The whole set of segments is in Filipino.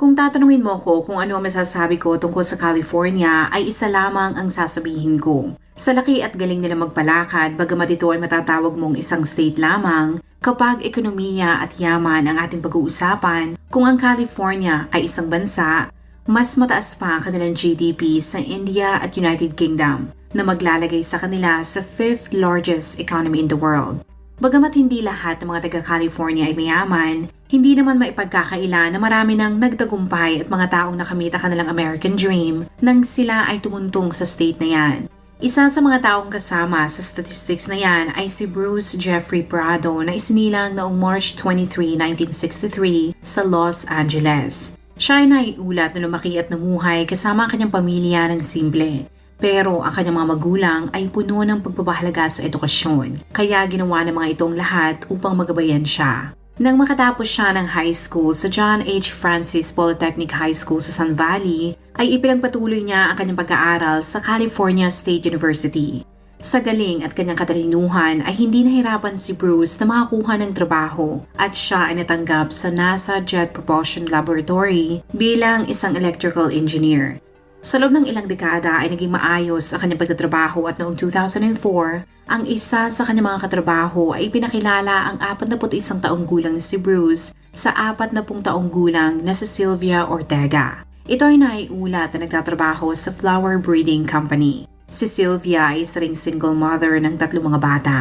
Kung tatanungin mo ko kung ano ang masasabi ko tungkol sa California, ay isa lamang ang sasabihin ko. Sa laki at galing nila magpalakad, bagamat ito ay matatawag mong isang state lamang, kapag ekonomiya at yaman ang ating pag-uusapan, kung ang California ay isang bansa, mas mataas pa ang kanilang GDP sa India at United Kingdom na maglalagay sa kanila sa fifth largest economy in the world. Bagamat hindi lahat ng mga taga-California ay mayaman, hindi naman maipagkakaila na marami nang nagtagumpay at mga taong nakamita kanilang American Dream nang sila ay tumuntong sa state na yan. Isa sa mga taong kasama sa statistics na yan ay si Bruce Jeffrey Prado na isinilang noong March 23, 1963 sa Los Angeles. Siya ay naiulat na lumaki at namuhay kasama ang kanyang pamilya ng simple. Pero ang kanyang mga magulang ay puno ng pagpapahalaga sa edukasyon, kaya ginawa ng mga itong lahat upang magabayan siya. Nang makatapos siya ng high school sa John H. Francis Polytechnic High School sa Sun Valley, ay ipinagpatuloy niya ang kanyang pag-aaral sa California State University. Sa galing at kanyang katalinuhan ay hindi nahirapan si Bruce na makakuha ng trabaho at siya ay natanggap sa NASA Jet Propulsion Laboratory bilang isang electrical engineer. Sa loob ng ilang dekada ay naging maayos ang kanyang pagtatrabaho at noong 2004, ang isa sa kanyang mga katrabaho ay pinakilala ang 41 taong gulang na si Bruce sa 40 taong gulang na si Sylvia Ortega. Ito ay naiulat na nagtatrabaho sa flower breeding company. Si Sylvia ay isa ring single mother ng tatlong mga bata.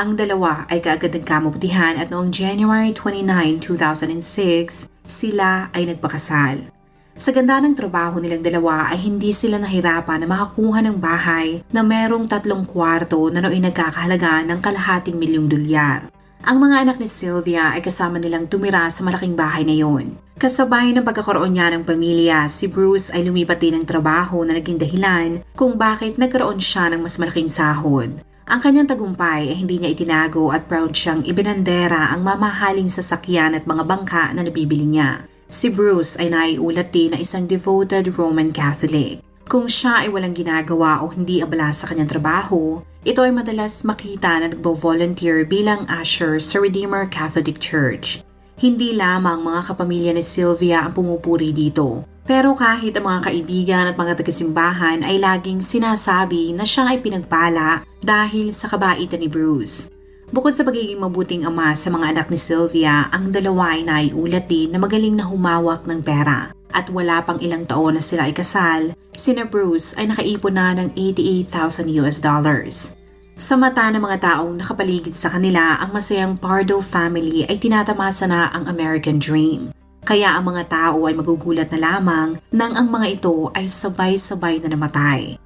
Ang dalawa ay kaagad nagkamabutihan at noong January 29, 2006, sila ay nagpakasal. Sa ganda ng trabaho nilang dalawa ay hindi sila nahirapan na makakuha ng bahay na merong tatlong kwarto na nooy nagkakahalaga ng kalahating milyong dolyar. Ang mga anak ni Sylvia ay kasama nilang tumira sa malaking bahay na yon. Kasabay ng pagkakaroon niya ng pamilya, si Bruce ay lumipat din ng trabaho na naging dahilan kung bakit nagkaroon siya ng mas malaking sahod. Ang kanyang tagumpay ay hindi niya itinago at proud siyang ibinandera ang mamahaling sasakyan at mga bangka na nabibili niya. Si Bruce ay naiulat din na isang devoted Roman Catholic. Kung siya ay walang ginagawa o hindi abala sa kanyang trabaho, ito ay madalas makita na nagbo-volunteer bilang usher sa Redeemer Catholic Church. Hindi lamang mga kapamilya ni Sylvia ang pumupuri dito, pero kahit ang mga kaibigan at mga tagasimbahan ay laging sinasabi na siya ay pinagpala dahil sa kabaitan ni Bruce. Bukod sa pagiging mabuting ama sa mga anak ni Sylvia, ang dalawa ay naiulat din na magaling na humawak ng pera. At wala pang ilang taon na sila ay kasal, sina Bruce ay nakaipon na ng 88,000 US dollars. Sa mata ng mga taong nakapaligid sa kanila, ang masayang Pardo family ay tinatamasa na ang American Dream. Kaya ang mga tao ay magugulat na lamang nang ang mga ito ay sabay-sabay na namatay.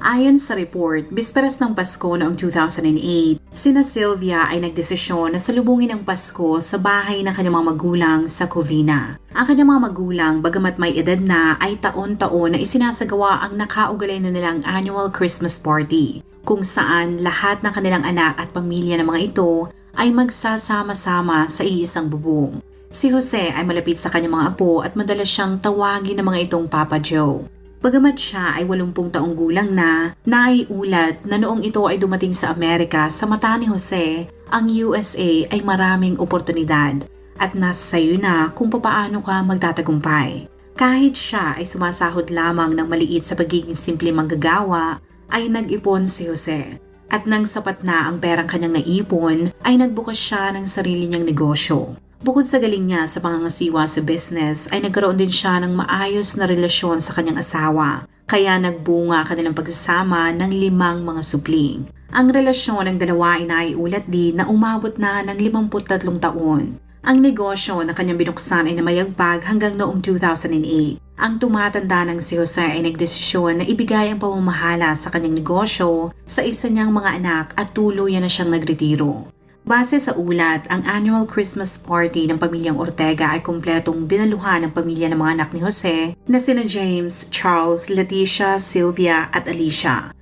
Ayon sa report, bisperas ng Pasko noong 2008, sina Sylvia ay nagdesisyon na salubungin ang Pasko sa bahay ng kanyang mga magulang sa Covina. Ang kanyang mga magulang, bagamat may edad na, ay taon-taon na isinasagawa ang nakaugalay na nilang annual Christmas party, kung saan lahat ng kanilang anak at pamilya ng mga ito ay magsasama-sama sa iisang bubong. Si Jose ay malapit sa kanyang mga apo at madalas siyang tawagin ng mga itong Papa Joe. Bagamat siya ay 80 taong gulang na, naiulat na noong ito ay dumating sa Amerika sa mata ni Jose, ang USA ay maraming oportunidad at nasa sayo na kung papaano ka magtatagumpay. Kahit siya ay sumasahod lamang ng maliit sa pagiging simple manggagawa, ay nag-ipon si Jose. At nang sapat na ang perang kanyang naipon, ay nagbukas siya ng sarili niyang negosyo. Bukod sa galing niya sa pangangasiwa sa business, ay nagkaroon din siya ng maayos na relasyon sa kanyang asawa. Kaya nagbunga kanilang pagsasama ng limang mga supling. Ang relasyon ng dalawa ay naiulat din na umabot na ng 53 taon. Ang negosyo na kanyang binuksan ay namayagpag hanggang noong 2008. Ang tumatanda ng si Jose ay nagdesisyon na ibigay ang pamamahala sa kanyang negosyo sa isa niyang mga anak at tuluyan na siyang nagretiro. Base sa ulat, ang annual Christmas party ng pamilyang Ortega ay kumpletong dinaluhan ng pamilya ng mga anak ni Jose na sina James, Charles, Leticia, Sylvia at Alicia.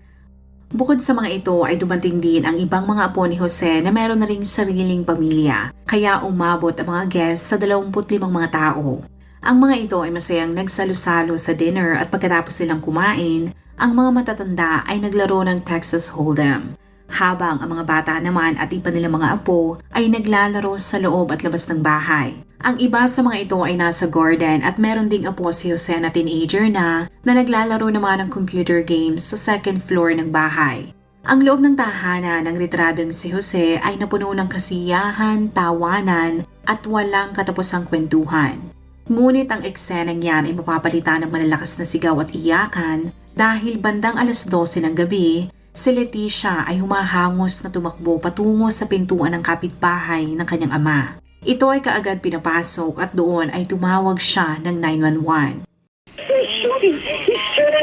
Bukod sa mga ito ay dumating din ang ibang mga apo ni Jose na meron na ring sariling pamilya, kaya umabot ang mga guests sa 25 mga tao. Ang mga ito ay masayang nagsalo-salo sa dinner at pagkatapos nilang kumain, ang mga matatanda ay naglaro ng Texas Hold'em. Habang ang mga bata naman at iba nilang mga apo ay naglalaro sa loob at labas ng bahay. Ang iba sa mga ito ay nasa garden at meron ding apo si Jose na teenager na na naglalaro naman ng computer games sa second floor ng bahay. Ang loob ng tahanan ng retradong si Jose ay napuno ng kasiyahan, tawanan at walang katapusang kwentuhan. Ngunit ang eksenang yan ay mapapalitan ng malalakas na sigaw at iyakan dahil bandang alas 12 ng gabi, si Leticia ay humahangos na tumakbo patungo sa pintuan ng kapitbahay ng kanyang ama. Ito ay kaagad pinapasok at doon ay tumawag siya ng 911.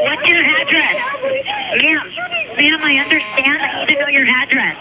What's your address? Ma'am, ma'am, I understand. I need to know your address.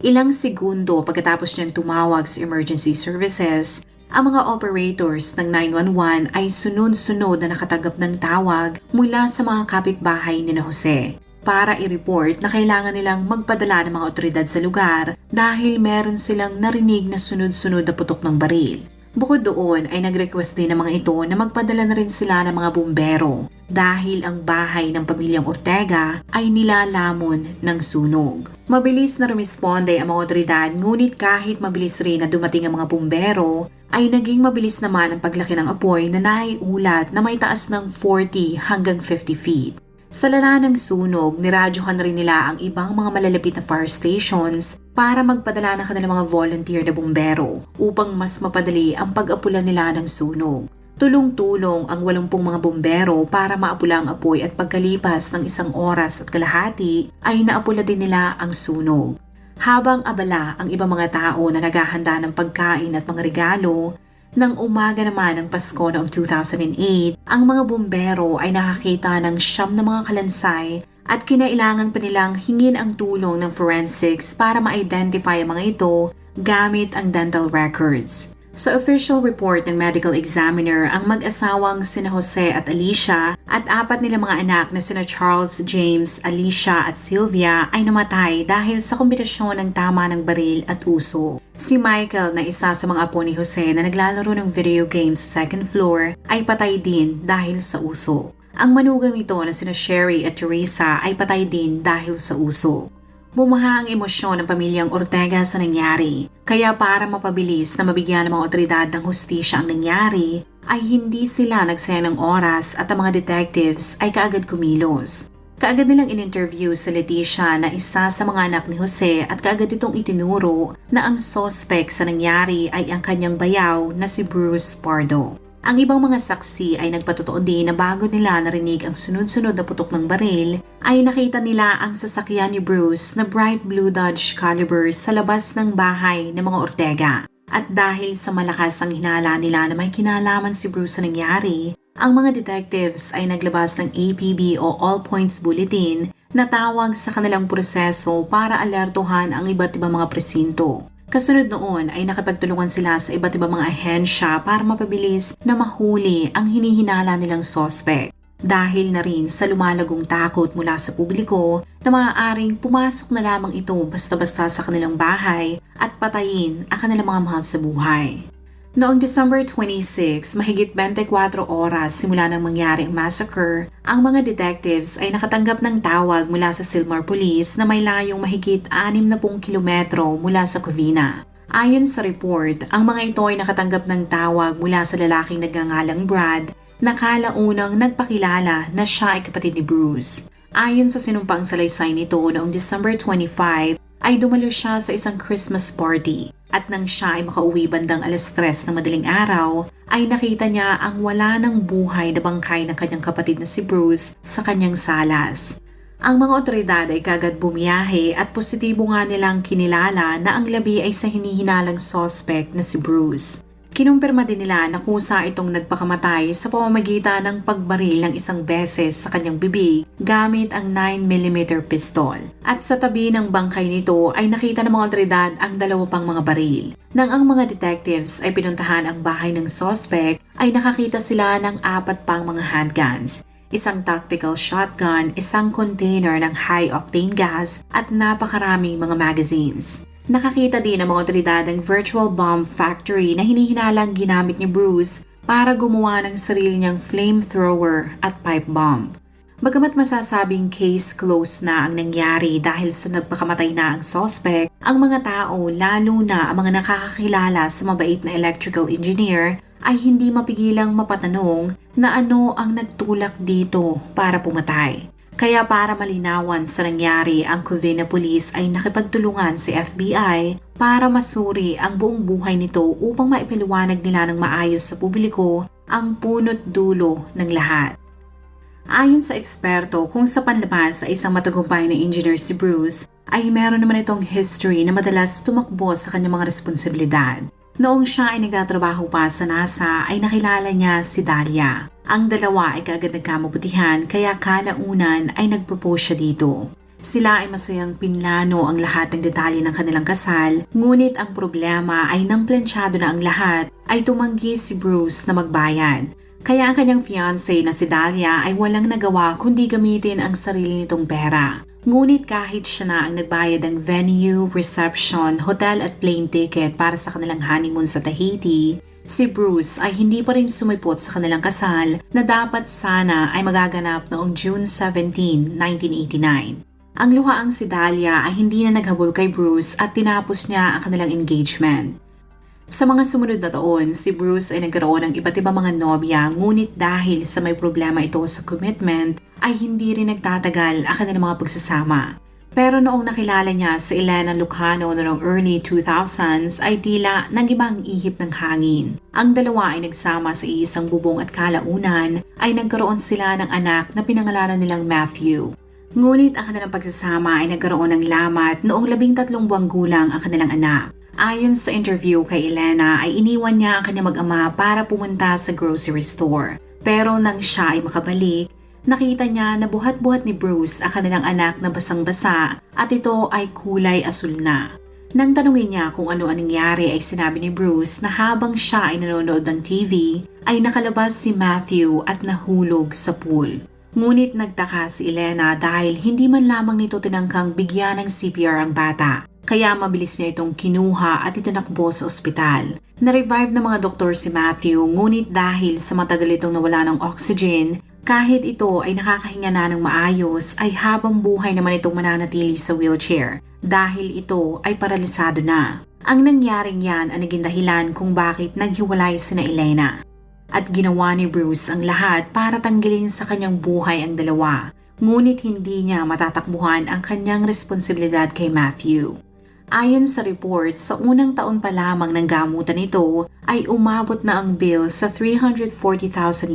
Ilang segundo pagkatapos niyang tumawag sa emergency services, ang mga operators ng 911 ay sunod-sunod na nakatanggap ng tawag mula sa mga kapitbahay ni na Jose para i-report na kailangan nilang magpadala ng mga otoridad sa lugar dahil meron silang narinig na sunod-sunod na putok ng baril. Bukod doon ay nag-request din ng mga ito na magpadala na rin sila ng mga bumbero dahil ang bahay ng pamilyang Ortega ay nilalamon ng sunog. Mabilis na rumisponde ang mga otoridad ngunit kahit mabilis rin na dumating ang mga bumbero ay naging mabilis naman ang paglaki ng apoy na naiulat na may taas ng 40 hanggang 50 feet. Sa lala ng sunog, niradyohan rin nila ang ibang mga malalapit na fire stations para magpadala ng kanilang mga volunteer na bumbero upang mas mapadali ang pag-apula nila ng sunog. Tulong-tulong ang 80 mga bumbero para maapula ang apoy at pagkalipas ng isang oras at kalahati ay naapula din nila ang sunog. Habang abala ang ibang mga tao na naghahanda ng pagkain at mga regalo, nang umaga naman ng Pasko noong 2008, ang mga bumbero ay nakakita ng siyam na mga kalansay at kinailangan pa nilang hingin ang tulong ng forensics para ma-identify ang mga ito gamit ang dental records. Sa official report ng medical examiner, ang mag-asawang sina Jose at Alicia at apat nilang mga anak na sina Charles, James, Alicia at Sylvia ay namatay dahil sa kombinasyon ng tama ng baril at uso. Si Michael na isa sa mga apo ni Jose na naglalaro ng video games sa second floor ay patay din dahil sa uso. Ang manugang nito na sina Sherry at Teresa ay patay din dahil sa uso. Bumaha ang emosyon ng pamilyang Ortega sa nangyari. Kaya para mapabilis na mabigyan ng mga otoridad ng hustisya ang nangyari, ay hindi sila nagsayang ng oras at ang mga detectives ay kaagad kumilos. Kaagad nilang in-interview sa Leticia na isa sa mga anak ni Jose at kaagad itong itinuro na ang suspect sa nangyari ay ang kanyang bayaw na si Bruce Pardo. Ang ibang mga saksi ay nagpatotoo din na bago nila narinig ang sunod-sunod na putok ng baril, ay nakita nila ang sasakyan ni Bruce na bright blue Dodge Caliber sa labas ng bahay ng mga Ortega. At dahil sa malakas ang hinala nila na may kinalaman si Bruce sa nangyari, ang mga detectives ay naglabas ng APB o All Points Bulletin na tawag sa kanilang proseso para alertuhan ang iba't ibang mga presinto. Kasunod noon ay nakapagtulungan sila sa iba't ibang mga ahensya para mapabilis na mahuli ang hinihinala nilang sospek. Dahil na rin sa lumalagong takot mula sa publiko na maaaring pumasok na lamang ito basta-basta sa kanilang bahay at patayin ang kanilang mga mahal sa buhay. Noong December 26, mahigit 24 oras simula nang mangyari ang massacre, ang mga detectives ay nakatanggap ng tawag mula sa Silmar Police na may layong mahigit 60 kilometro mula sa Covina. Ayon sa report, ang mga ito ay nakatanggap ng tawag mula sa lalaking nagngangalang Brad na kalaunang nagpakilala na siya ay kapatid ni Bruce. Ayon sa sinumpang salaysay nito noong December 25, ay dumalo siya sa isang Christmas party at nang siya ay makauwi bandang alas 3 ng madaling araw, ay nakita niya ang wala ng buhay na bangkay ng kanyang kapatid na si Bruce sa kanyang salas. Ang mga otoridad ay kagad bumiyahe at positibo nga nilang kinilala na ang labi ay sa hinihinalang suspect na si Bruce. Kinumpirma din nila na kusa itong nagpakamatay sa pamamagitan ng pagbaril ng isang beses sa kanyang bibig gamit ang 9mm pistol. At sa tabi ng bangkay nito ay nakita ng mga otoridad ang dalawa pang mga baril. Nang ang mga detectives ay pinuntahan ang bahay ng suspect ay nakakita sila ng apat pang mga handguns isang tactical shotgun, isang container ng high-octane gas at napakaraming mga magazines. Nakakita din ng mga otoridad ang virtual bomb factory na hinihinalang ginamit ni Bruce para gumawa ng sarili niyang flamethrower at pipe bomb. Bagamat masasabing case closed na ang nangyari dahil sa nagpakamatay na ang suspect, ang mga tao, lalo na ang mga nakakakilala sa mabait na electrical engineer, ay hindi mapigilang mapatanong na ano ang nagtulak dito para pumatay. Kaya para malinawan sa nangyari, ang Covina Police ay nakipagtulungan si FBI para masuri ang buong buhay nito upang maipaliwanag nila ng maayos sa publiko ang punot dulo ng lahat. Ayon sa eksperto, kung sa panlabas sa isang matagumpay na engineer si Bruce, ay meron naman itong history na madalas tumakbo sa kanyang mga responsibilidad. Noong siya ay nagtatrabaho pa sa NASA ay nakilala niya si Dahlia. Ang dalawa ay kaagad nagkamabutihan kaya kalaunan ay nagpropose siya dito. Sila ay masayang pinlano ang lahat ng detalye ng kanilang kasal, ngunit ang problema ay nang plansyado na ang lahat ay tumanggi si Bruce na magbayad. Kaya ang kanyang fiancé na si Dahlia ay walang nagawa kundi gamitin ang sarili nitong pera. Ngunit kahit siya na ang nagbayad ng venue, reception, hotel at plane ticket para sa kanilang honeymoon sa Tahiti, si Bruce ay hindi pa rin sumipot sa kanilang kasal na dapat sana ay magaganap noong June 17, 1989. Ang luhaang si Dahlia ay hindi na naghabol kay Bruce at tinapos niya ang kanilang engagement. Sa mga sumunod na taon, si Bruce ay nagkaroon ng iba't ibang mga nobya ngunit dahil sa may problema ito sa commitment ay hindi rin nagtatagal ang kanilang mga pagsasama. Pero noong nakilala niya sa Elena Lucano noong early 2000s ay tila nang ibang ihip ng hangin. Ang dalawa ay nagsama sa isang bubong at kalaunan ay nagkaroon sila ng anak na pinangalanan nilang Matthew. Ngunit ang kanilang pagsasama ay nagkaroon ng lamat noong labing tatlong buwang gulang ang kanilang anak. Ayon sa interview kay Elena ay iniwan niya ang kanyang mag-ama para pumunta sa grocery store. Pero nang siya ay makabalik, nakita niya na buhat-buhat ni Bruce ang kanilang anak na basang-basa at ito ay kulay asul na. Nang tanungin niya kung ano ang nangyari ay sinabi ni Bruce na habang siya ay nanonood ng TV ay nakalabas si Matthew at nahulog sa pool. Ngunit nagtaka si Elena dahil hindi man lamang nito tinangkang bigyan ng CPR ang bata. Kaya mabilis niya itong kinuha at itinakbo sa ospital. Na-revive ng mga doktor si Matthew ngunit dahil sa matagal itong nawala ng oxygen, kahit ito ay nakakahinga na ng maayos ay habang buhay naman itong mananatili sa wheelchair dahil ito ay paralisado na. Ang nangyaring yan ang naging dahilan kung bakit naghiwalay sina Elena. At ginawa ni Bruce ang lahat para tanggalin sa kanyang buhay ang dalawa. Ngunit hindi niya matatakbuhan ang kanyang responsibilidad kay Matthew. Ayon sa report, sa unang taon pa lamang ng gamutan nito ay umabot na ang bill sa 340,000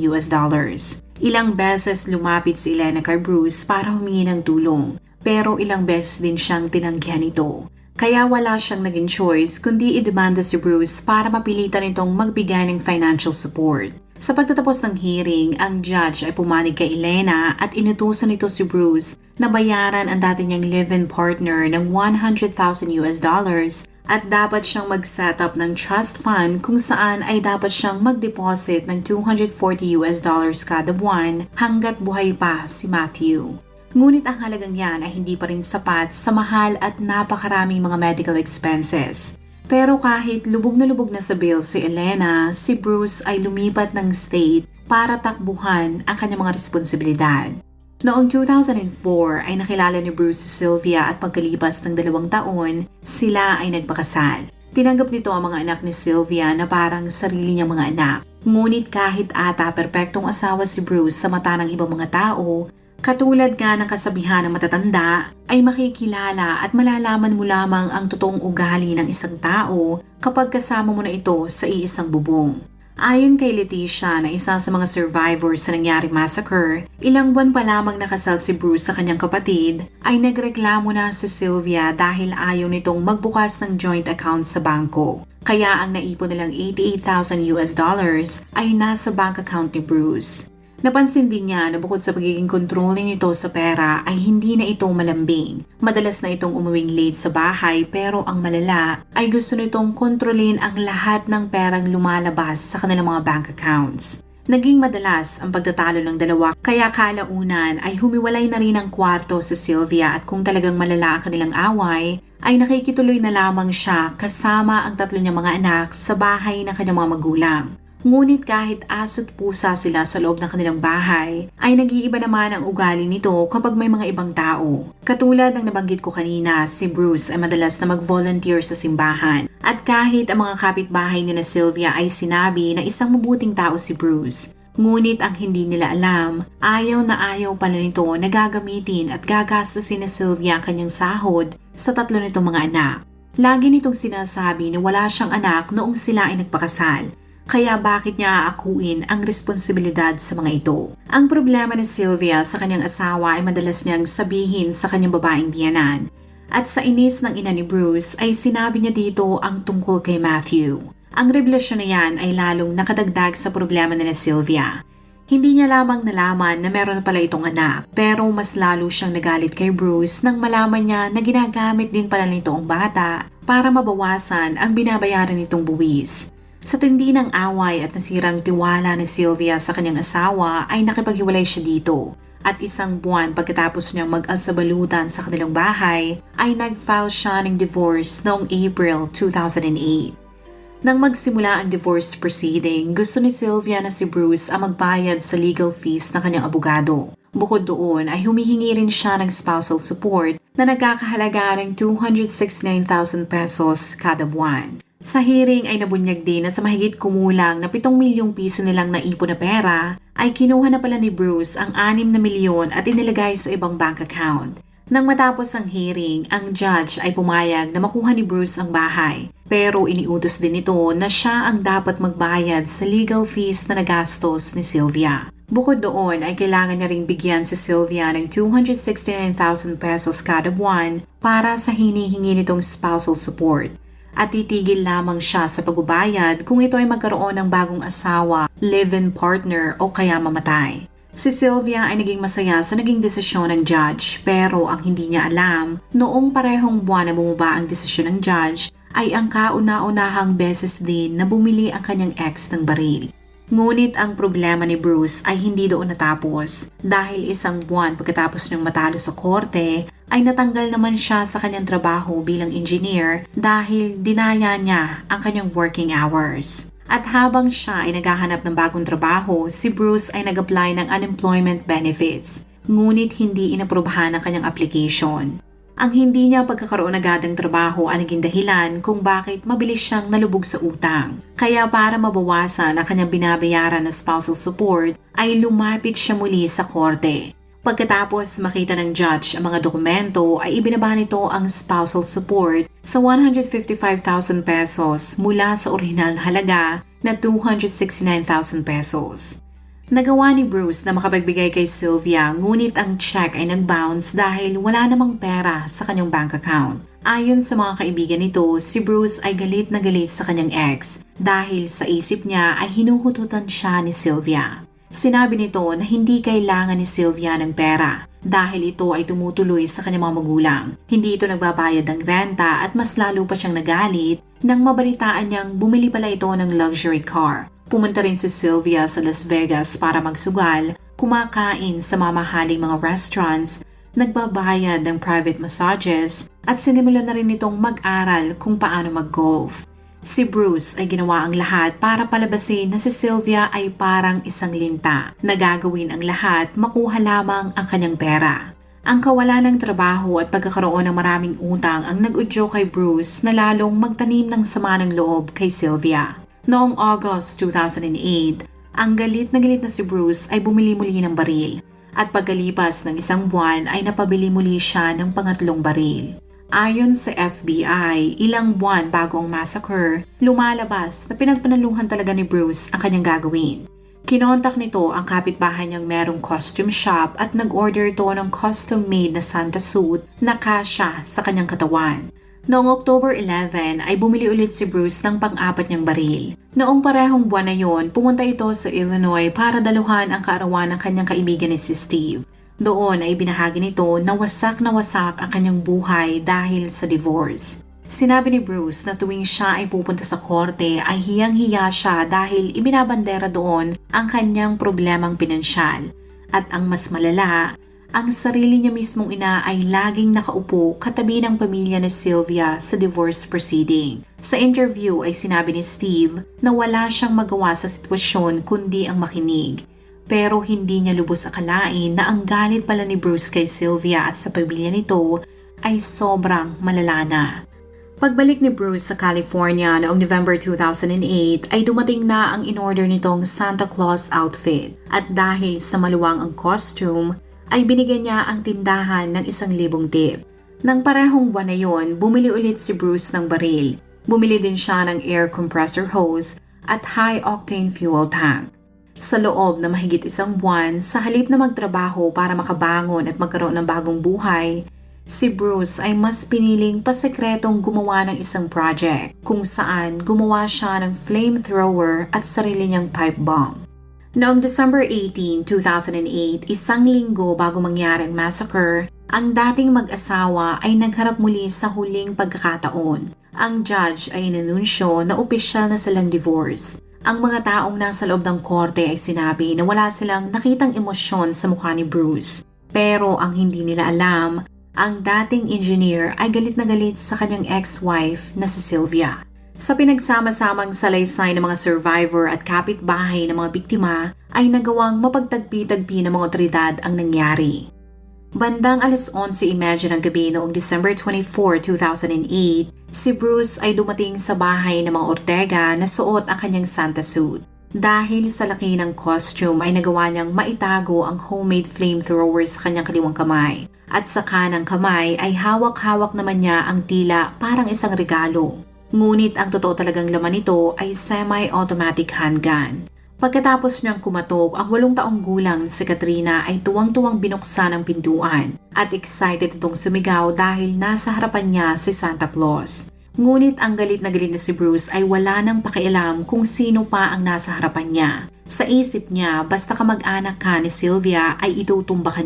US dollars. Ilang beses lumapit si Elena kay para humingi ng tulong, pero ilang beses din siyang tinanggihan ito. Kaya wala siyang naging choice kundi idemanda si Bruce para mapilitan itong magbigay ng financial support. Sa pagtatapos ng hearing, ang judge ay pumanig kay Elena at inutusan nito si Bruce na bayaran ang dati niyang live-in partner ng 100,000 US dollars at dapat siyang mag-set up ng trust fund kung saan ay dapat siyang mag-deposit ng 240 US dollars kada buwan hanggat buhay pa si Matthew. Ngunit ang halagang yan ay hindi pa rin sapat sa mahal at napakaraming mga medical expenses. Pero kahit lubog na lubog na sa bill si Elena, si Bruce ay lumipat ng state para takbuhan ang kanyang mga responsibilidad. Noong 2004 ay nakilala ni Bruce si Sylvia at pagkalipas ng dalawang taon, sila ay nagpakasal. Tinanggap nito ang mga anak ni Sylvia na parang sarili niyang mga anak. Ngunit kahit ata perpektong asawa si Bruce sa mata ng ibang mga tao, Katulad nga ng kasabihan ng matatanda, ay makikilala at malalaman mo lamang ang totoong ugali ng isang tao kapag kasama mo na ito sa iisang bubong. Ayon kay Leticia na isa sa mga survivors sa nangyaring massacre, ilang buwan pa lamang nakasal si Bruce sa kanyang kapatid, ay nagreklamo na si Sylvia dahil ayaw nitong magbukas ng joint account sa bangko. Kaya ang naipon nilang 88,000 US dollars ay nasa bank account ni Bruce. Napansin din niya na bukod sa pagiging controlling nito sa pera ay hindi na ito malambing. Madalas na itong umuwing late sa bahay pero ang malala ay gusto nitong kontrolin ang lahat ng perang lumalabas sa kanilang mga bank accounts. Naging madalas ang pagtatalo ng dalawa kaya kalaunan ay humiwalay na rin ang kwarto sa Sylvia at kung talagang malala ang kanilang away ay nakikituloy na lamang siya kasama ang tatlo niyang mga anak sa bahay ng kanyang mga magulang. Ngunit kahit aso't pusa sila sa loob ng kanilang bahay, ay nag-iiba naman ang ugali nito kapag may mga ibang tao. Katulad ng nabanggit ko kanina, si Bruce ay madalas na mag-volunteer sa simbahan. At kahit ang mga kapitbahay ni na Sylvia ay sinabi na isang mabuting tao si Bruce, Ngunit ang hindi nila alam, ayaw na ayaw pala nito na gagamitin at gagastusin ni Sylvia ang kanyang sahod sa tatlo nitong mga anak. Lagi nitong sinasabi na wala siyang anak noong sila ay nagpakasal kaya bakit niya aakuin ang responsibilidad sa mga ito? Ang problema ni Sylvia sa kanyang asawa ay madalas niyang sabihin sa kanyang babaeng biyanan. At sa inis ng ina ni Bruce ay sinabi niya dito ang tungkol kay Matthew. Ang revelasyon na yan ay lalong nakadagdag sa problema ni Sylvia. Hindi niya lamang nalaman na meron pala itong anak, pero mas lalo siyang nagalit kay Bruce nang malaman niya na ginagamit din pala nito ang bata para mabawasan ang binabayaran nitong buwis. Sa tindi ng away at nasirang tiwala ni Sylvia sa kanyang asawa ay nakipaghiwalay siya dito. At isang buwan pagkatapos niyang mag-alsabalutan sa kanilang bahay ay nag-file siya ng divorce noong April 2008. Nang magsimula ang divorce proceeding, gusto ni Sylvia na si Bruce ang magbayad sa legal fees ng kanyang abogado. Bukod doon ay humihingi rin siya ng spousal support na nagkakahalaga ng 269,000 pesos kada buwan. Sa hearing ay nabunyag din na sa mahigit kumulang na 7 milyong piso nilang naipon na pera ay kinuha na pala ni Bruce ang 6 na milyon at inilagay sa ibang bank account. Nang matapos ang hearing, ang judge ay pumayag na makuha ni Bruce ang bahay. Pero iniutos din ito na siya ang dapat magbayad sa legal fees na nagastos ni Sylvia. Bukod doon ay kailangan niya ring bigyan si Sylvia ng 269,000 pesos kada buwan para sa hinihingi nitong spousal support at titigil lamang siya sa pagbabayad kung ito ay magkaroon ng bagong asawa, live-in partner o kaya mamatay. Si Sylvia ay naging masaya sa naging desisyon ng judge pero ang hindi niya alam, noong parehong buwan na bumaba ang desisyon ng judge ay ang kauna-unahang beses din na bumili ang kanyang ex ng baril. Ngunit ang problema ni Bruce ay hindi doon natapos dahil isang buwan pagkatapos niyang matalo sa korte ay natanggal naman siya sa kanyang trabaho bilang engineer dahil dinaya niya ang kanyang working hours. At habang siya ay naghahanap ng bagong trabaho, si Bruce ay nag-apply ng unemployment benefits ngunit hindi inaprubahan ang kanyang application. Ang hindi niya pagkakaroon agad ng trabaho ang naging dahilan kung bakit mabilis siyang nalubog sa utang. Kaya para mabawasan ang kanyang binabayaran na spousal support, ay lumapit siya muli sa korte. Pagkatapos makita ng judge ang mga dokumento ay ibinaba nito ang spousal support sa 155,000 pesos mula sa orihinal na halaga na 269,000 pesos. Nagawa ni Bruce na makapagbigay kay Sylvia ngunit ang check ay nag-bounce dahil wala namang pera sa kanyang bank account. Ayon sa mga kaibigan nito, si Bruce ay galit na galit sa kanyang ex dahil sa isip niya ay hinuhututan siya ni Sylvia. Sinabi nito na hindi kailangan ni Sylvia ng pera dahil ito ay tumutuloy sa kanyang mga magulang. Hindi ito nagbabayad ng renta at mas lalo pa siyang nagalit nang mabalitaan niyang bumili pala ito ng luxury car Pumunta rin si Sylvia sa Las Vegas para magsugal, kumakain sa mamahaling mga restaurants, nagbabayad ng private massages, at sinimulan na rin nitong mag-aral kung paano mag-golf. Si Bruce ay ginawa ang lahat para palabasin na si Sylvia ay parang isang linta na gagawin ang lahat makuha lamang ang kanyang pera. Ang kawalan ng trabaho at pagkakaroon ng maraming utang ang nag-udyo kay Bruce na lalong magtanim ng sama ng loob kay Sylvia. Noong August 2008, ang galit na galit na si Bruce ay bumili muli ng baril at pagkalipas ng isang buwan ay napabili muli siya ng pangatlong baril. Ayon sa FBI, ilang buwan bago ang massacre, lumalabas na pinagpanaluhan talaga ni Bruce ang kanyang gagawin. Kinontak nito ang kapitbahay niyang merong costume shop at nag-order ito ng custom-made na Santa suit na kasya sa kanyang katawan. Noong October 11 ay bumili ulit si Bruce ng pang-apat niyang baril. Noong parehong buwan na yon, pumunta ito sa Illinois para daluhan ang kaarawan ng kanyang kaibigan ni si Steve. Doon ay binahagi nito na wasak na wasak ang kanyang buhay dahil sa divorce. Sinabi ni Bruce na tuwing siya ay pupunta sa korte ay hiyang-hiya siya dahil ibinabandera doon ang kanyang problemang pinansyal. At ang mas malala, ang sarili niya mismong ina ay laging nakaupo katabi ng pamilya ni Sylvia sa divorce proceeding. Sa interview ay sinabi ni Steve na wala siyang magawa sa sitwasyon kundi ang makinig. Pero hindi niya lubos akalain na ang galit pala ni Bruce kay Sylvia at sa pamilya nito ay sobrang malala na. Pagbalik ni Bruce sa California noong November 2008 ay dumating na ang in-order nitong Santa Claus outfit at dahil sa maluwang ang costume ay binigyan niya ang tindahan ng isang libong tip. Nang parehong buwan na yon, bumili ulit si Bruce ng baril. Bumili din siya ng air compressor hose at high-octane fuel tank. Sa loob na mahigit isang buwan, sa halip na magtrabaho para makabangon at magkaroon ng bagong buhay, si Bruce ay mas piniling pasekretong gumawa ng isang project kung saan gumawa siya ng flamethrower at sarili niyang pipe bomb. Noong December 18, 2008, isang linggo bago mangyari ang massacre, ang dating mag-asawa ay nagharap muli sa huling pagkakataon. Ang judge ay inanunsyo na opisyal na silang divorce. Ang mga taong nasa loob ng korte ay sinabi na wala silang nakitang emosyon sa mukha ni Bruce. Pero ang hindi nila alam, ang dating engineer ay galit na galit sa kanyang ex-wife na si Sylvia. Sa pinagsama-samang salaysay ng mga survivor at kapitbahay ng mga biktima ay nagawang mapagtagpi-tagpi ng mga otoridad ang nangyari. Bandang alas 11.30 ng gabi noong December 24, 2008, si Bruce ay dumating sa bahay ng mga Ortega na suot ang kanyang Santa suit. Dahil sa laki ng costume ay nagawa niyang maitago ang homemade flamethrower sa kanyang kaliwang kamay. At sa kanang kamay ay hawak-hawak naman niya ang tila parang isang regalo. Ngunit ang totoo talagang laman nito ay semi-automatic handgun. Pagkatapos niyang kumatok, ang walong taong gulang si Katrina ay tuwang-tuwang binuksan ang pintuan at excited itong sumigaw dahil nasa harapan niya si Santa Claus. Ngunit ang galit na galit na si Bruce ay wala nang pakialam kung sino pa ang nasa harapan niya. Sa isip niya, basta kamag-anak ka ni Sylvia ay itutumba ka.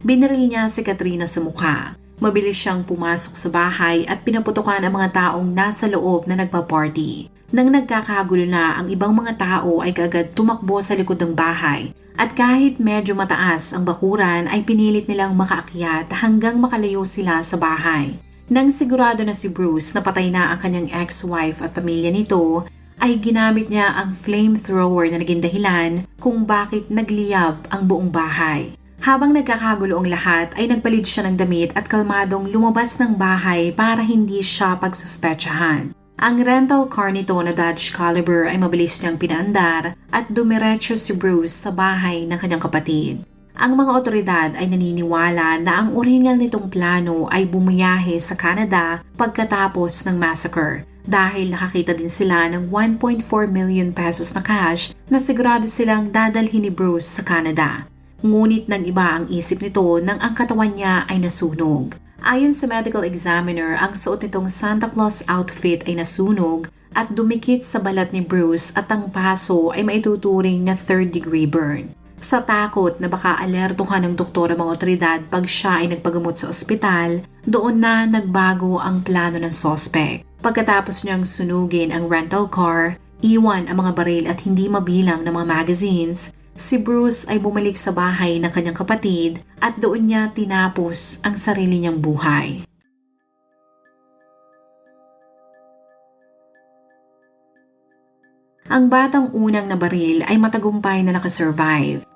Binaril niya si Katrina sa mukha. Mabilis siyang pumasok sa bahay at pinaputukan ang mga taong nasa loob na nagpa-party. Nang nagkakagulo na ang ibang mga tao ay kagad tumakbo sa likod ng bahay at kahit medyo mataas ang bakuran ay pinilit nilang makaakyat hanggang makalayo sila sa bahay. Nang sigurado na si Bruce na patay na ang kanyang ex-wife at pamilya nito, ay ginamit niya ang flamethrower na naging dahilan kung bakit nagliyab ang buong bahay. Habang nagkakagulo ang lahat ay nagpalit siya ng damit at kalmadong lumabas ng bahay para hindi siya pagsuspetsahan. Ang rental car nito na Dodge Caliber ay mabilis niyang pinaandar at dumiretso si Bruce sa bahay ng kanyang kapatid. Ang mga otoridad ay naniniwala na ang original nitong plano ay bumiyahe sa Canada pagkatapos ng massacre dahil nakakita din sila ng 1.4 million pesos na cash na sigurado silang dadalhin ni Bruce sa Canada. Ngunit nang iba ang isip nito nang ang katawan niya ay nasunog. Ayon sa medical examiner, ang suot nitong Santa Claus outfit ay nasunog at dumikit sa balat ni Bruce at ang paso ay maituturing na third degree burn. Sa takot na baka alertuhan ng doktor ang mga otoridad pag siya ay nagpagamot sa ospital, doon na nagbago ang plano ng sospek. Pagkatapos niyang sunugin ang rental car, iwan ang mga baril at hindi mabilang ng mga magazines, si Bruce ay bumalik sa bahay ng kanyang kapatid at doon niya tinapos ang sarili niyang buhay. Ang batang unang nabaril ay matagumpay na nakasurvive.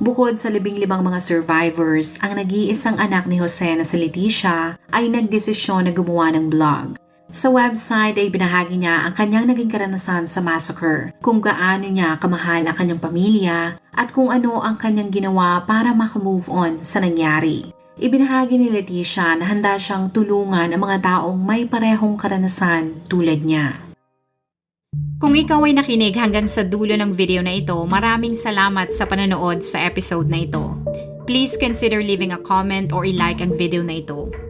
Bukod sa libing limang mga survivors, ang nag-iisang anak ni Jose na si Leticia ay nagdesisyon na gumawa ng blog. Sa website ay binahagi niya ang kanyang naging karanasan sa massacre, kung gaano niya kamahal ang kanyang pamilya, at kung ano ang kanyang ginawa para makamove on sa nangyari. Ibinahagi ni Leticia na handa siyang tulungan ang mga taong may parehong karanasan tulad niya. Kung ikaw ay nakinig hanggang sa dulo ng video na ito, maraming salamat sa panonood sa episode na ito. Please consider leaving a comment or i-like ang video na ito.